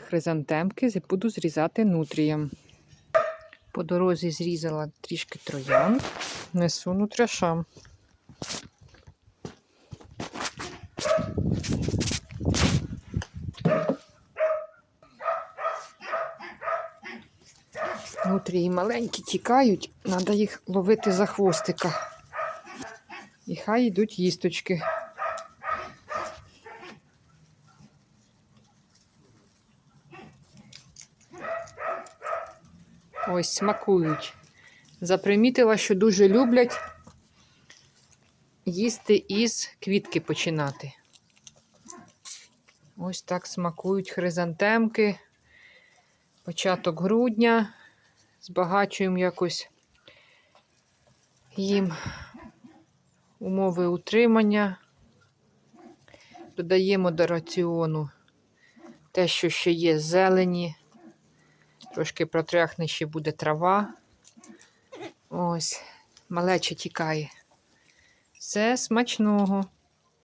хризантемки буду зрізати нутрієм. По дорозі зрізала трішки троян, несу нутряшам. Нутрії маленькі тікають, треба їх ловити за хвостика. І хай йдуть їсточки. Ось смакують. Запримітила, що дуже люблять їсти із квітки починати. Ось так смакують хризантемки. Початок грудня. Збагачуємо якось їм умови утримання. Додаємо до раціону те, що ще є зелені. Трошки протряхне ще буде трава. Ось, малеча тікає. Все смачного.